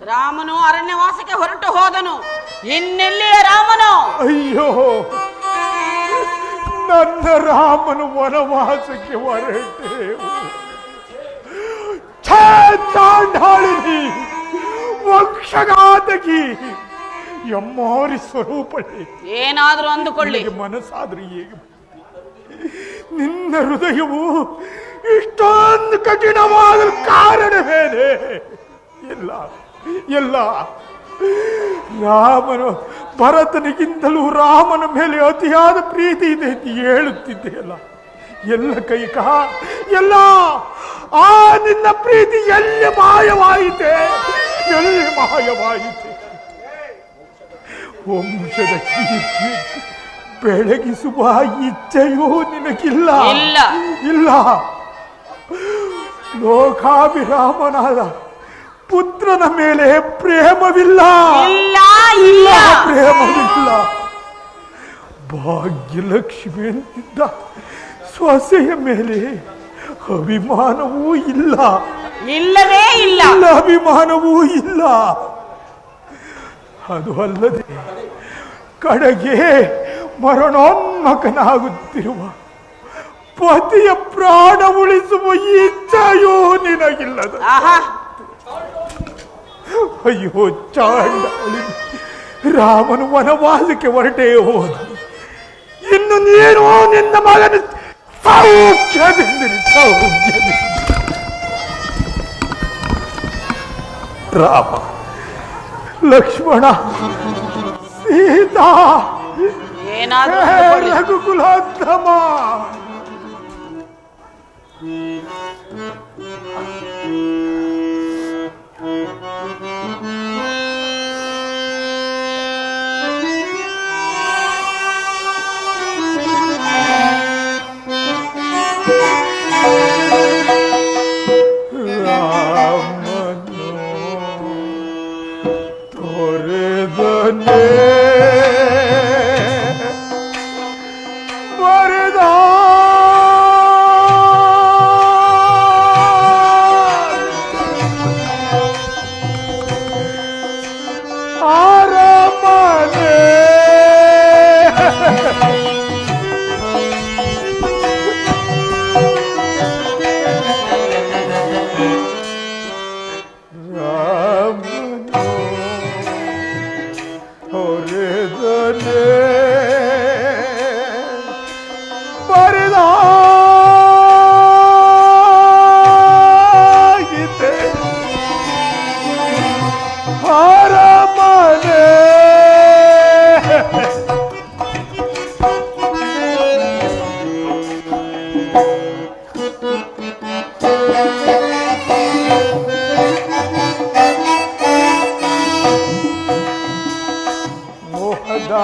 ರಾಮನು ಅರಣ್ಯವಾಸಕ್ಕೆ ಹೊರಟು ಹೋದನು. ಇನ್ನೆಲ್ಲಿಯ ರಾಮನು? ಅಯ್ಯೋ ನನ್ನ ರಾಮನು ವನವಾಸಕ್ಕೆ ಹೊರಟೇವು ಛೇ, ಚಾಂಡಾಳಿನಿ ವಂಶಘಾತಕಿ ಎಮ್ಮಾರಿ ಸ್ವರೂಪ ಏನಾದರೂ ಅಂದುಕೊಳ್ಳಿ. ಮನಸ್ಸಾದ್ರೂ ಮನಸ್ಸಾದ್ರೆ ಹೇಗೆ ನಿನ್ನ ಹೃದಯವು ಇಷ್ಟೊಂದು ಕಠಿಣವಾದ ಕಾರಣವೇನೆ? ಇಲ್ಲ. ಇಲ್ಲ ರಾಮನು ಭರತನಿಗಿಂತಲೂ ರಾಮನ ಮೇಲೆ ಅತಿಯಾದ ಪ್ರೀತಿ ಇದೆ ಅಂತ ಹೇಳುತ್ತಿದ್ದೆ ಎಲ್ಲ ಕೈಕ ಎಲ್ಲ ಆ ನಿನ್ನ ಪ್ರೀತಿ ಎಲ್ಲಿ ಮಾಯವಾಯಿತೆ ಎಲ್ಲಿ ಮಾಯವಾಯಿತೆ. ವಂಶದ ಕೀರ್ತಿ ಬೆಳಗಿಸುವ ಇಚ್ಛೆಯೂ ನಿನಗಿಲ್ಲ. ಇಲ್ಲ. ಲೋಕಾಭಿರಾಮನಾದ ಪುತ್ರನ ಮೇಲೆ ಪ್ರೇಮವಿಲ್ಲ. ಇಲ್ಲ ಇಲ್ಲ. ಪ್ರೇಮವಿಲ್ಲ. ಭಾಗ್ಯಲಕ್ಷ್ಮಿ ಅಂತಿದ್ದ ಸೊಸೆಯ ಮೇಲೆ ಅಭಿಮಾನವೂ ಇಲ್ಲ. ಇಲ್ಲವೇ ಇಲ್ಲ. ಅಭಿಮಾನವೂ ಇಲ್ಲ. ಅದು ಅಲ್ಲದೆ ಕಡೆಗೆ ಮರಣೋನ್ಮಕನಾಗುತ್ತಿರುವ ಪತಿಯ ಪ್ರಾಣ ಉಳಿಸುವ ಇಚ್ಛೆಯೂ ನಿನಗಿಲ್ಲದ. ಅಯ್ಯೋ ಚಾಂಡಾಳಿ ರಾಮನು ವನವಾಸಕ್ಕೆ ಹೊರಟೇ ಹೋದ. ಇನ್ನು ನೀನು ನಿನ್ನ ಮಗನ ಸೌಖ್ಯದಿಂದಿರಿ ಸೌಖ್ಯದಿಂದ ರಾಮ ಲಕ್ಷ್ಮಣ ಸೀತಾ ಏನಾದ್ರೂ ಹೇ ಅಂದುಕೊಳ್ಳಿ Mm-hmm.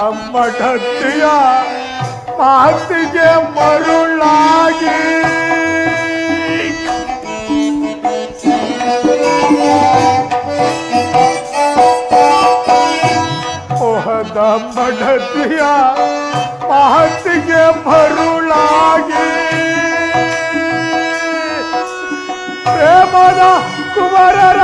ಮೋಹದ ಮಠತೆಯ ಮಾತಿಗೆ ಮರುಳಾಗಿ ಮೋಹದ ಮಠತೆಯ ಮಾತಿಗೆ ಮರುಳಾಗಿ ಪ್ರೇಮದ ಕುಮಾರರ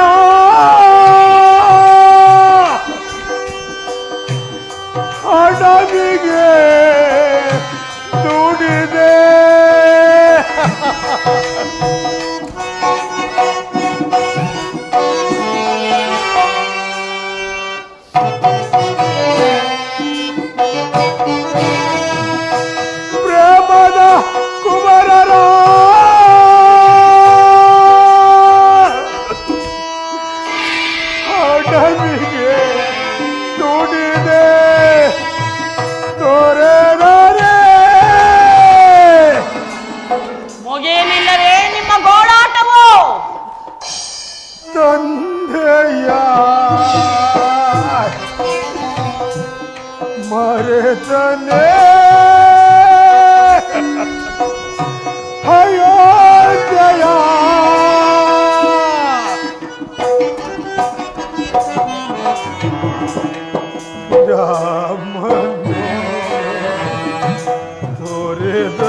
ತೊರೆದರೆ ಮುಗಿಯಲಿಲ್ಲವೇ ನಿಮ್ಮ ಗೋಳಾಟವು. ತಂದೆಯ ಮರೆತನೆ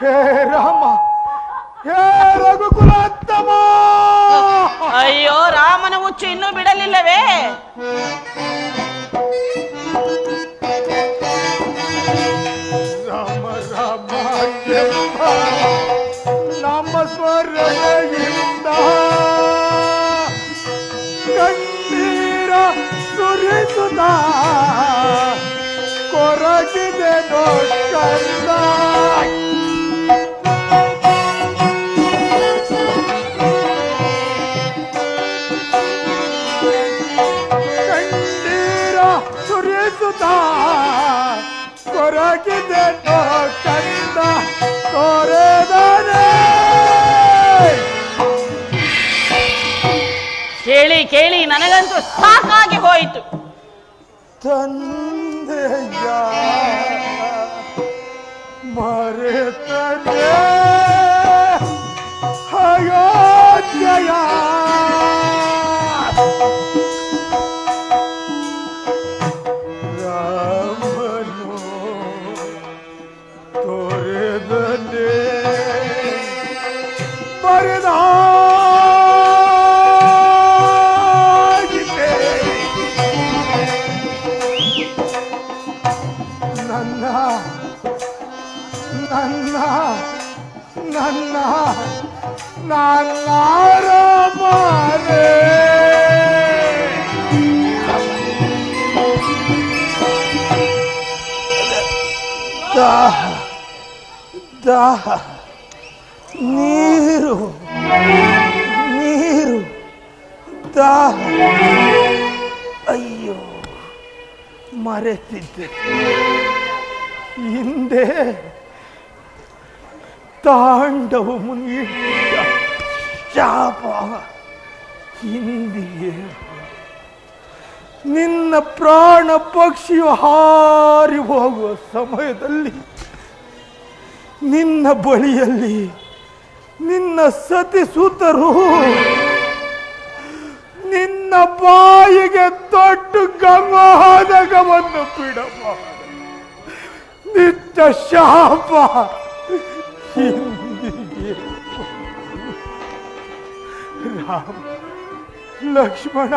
ಹೇ ರಾಮ ಹೇ ರಘುಕುಲೋತ್ತಮ ಅಯ್ಯೋ, ರಾಮನ ಹುಚ್ಚು ಇನ್ನೂ ಬಿಡಲಿಲ್ಲವೇ? ರಾಮ ರಾಮ ಎಂಬ ನಮ್ಮ ಸ್ವರದಿಂದ ಕಣ್ಣೀರ ಸುರಿಸುತ್ತ, ಕೊರಗಿದೆ ಕಂದ ಕೇಳಿ ಕೇಳಿ ನನಗಂತೂ ಸಾಕಾಗಿ ಹೋಯಿತು. ತಂದೆಯ ಮರೆತನೆ ಅಯೋಧ್ಯೆಯ ನನ್ನ ನನ್ನ ನನ್ನ ದಾಹ ದಾಹ ನೀರು ನೀರು ದಾಹ. ಅಯ್ಯೋ ಮರೆತಿದ್ದೆ. ಹಿಂದೆ ತಾಂಡವ ಶಾಪ ಹಿಂದಿಗೆ ನಿನ್ನ ಪ್ರಾಣ ಪಕ್ಷಿಯು ಹಾರಿ ಹೋಗುವ ಸಮಯದಲ್ಲಿ ನಿನ್ನ ಬಳಿಯಲ್ಲಿ ನಿನ್ನ ಸತಿಸುತ್ತರು ನಿನ್ನ ಬಾಯಿಗೆ ದೊಡ್ಡ ಗಮನಗವನ್ನು ಬಿಡಬಾರ ನಿತ್ಯ ಶಾಪ ಹಿಂದಿಗೆ ರಾಮ, ಲಕ್ಷ್ಮಣ,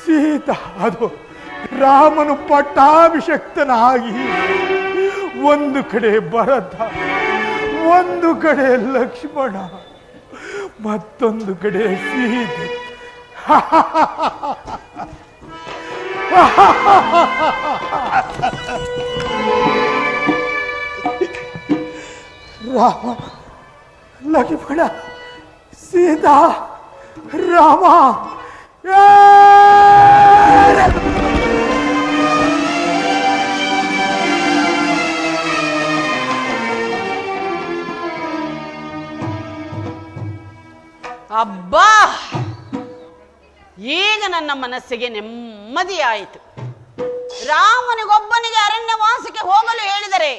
ಸೀತಾ, ಅದು ರಾಮನು ಪಟ್ಟಾಭಿಷಕ್ತನಾಗಿ ಒಂದು ಕಡೆ ಭರತ, ಒಂದು ಕಡೆ ಲಕ್ಷ್ಮಣ, ಮತ್ತೊಂದು ಕಡೆ ಸೀತೆ. ರಾಮ ಲಕ್ಷ್ಮಣ ಸೀತಾ ರಾಮ. ಅಬ್ಬಾ! ಈಗ ನನ್ನ ಮನಸ್ಸಿಗೆ ನೆಮ್ಮದಿಯಾಯಿತು. ರಾಮನಿಗೊಬ್ಬನಿಗೆ ಅರಣ್ಯವಾಸಕ್ಕೆ ಹೋಗಲು ಹೇಳಿದರೆ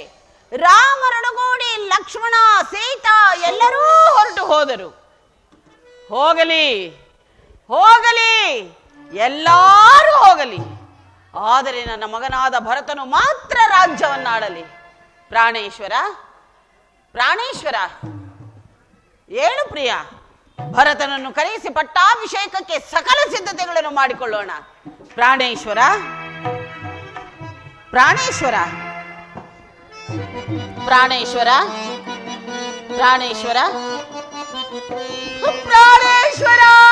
ರಾಮರೊಡಗೂಡಿ ಲಕ್ಷ್ಮಣ, ಸೀತಾ ಎಲ್ಲರೂ ಹೊರಟು ಹೋದರು. ಹೋಗಲಿ ಹೋಗಲಿ, ಎಲ್ಲರೂ ಹೋಗಲಿ. ಆದರೆ ನನ್ನ ಮಗನಾದ ಭರತನು ಮಾತ್ರ ರಾಜ್ಯವನ್ನಾಡಲಿ. ಪ್ರಾಣೇಶ್ವರ ಪ್ರಾಣೇಶ್ವರ, ಏಳು ಪ್ರಿಯ, ಭರತನನ್ನು ಕರೆಯಿಸಿ ಪಟ್ಟಾಭಿಷೇಕಕ್ಕೆ ಸಕಲ ಸಿದ್ಧತೆಗಳನ್ನು ಮಾಡಿಕೊಳ್ಳೋಣ. ಪ್ರಾಣೇಶ್ವರ ಪ್ರಾಣೇಶ್ವರ. ಪ್ರಾಣೇಶ್ವರ? ಪ್ರಾಣೇಶ್ವರ? ಪ್ರಾಣೇಶ್ವರ.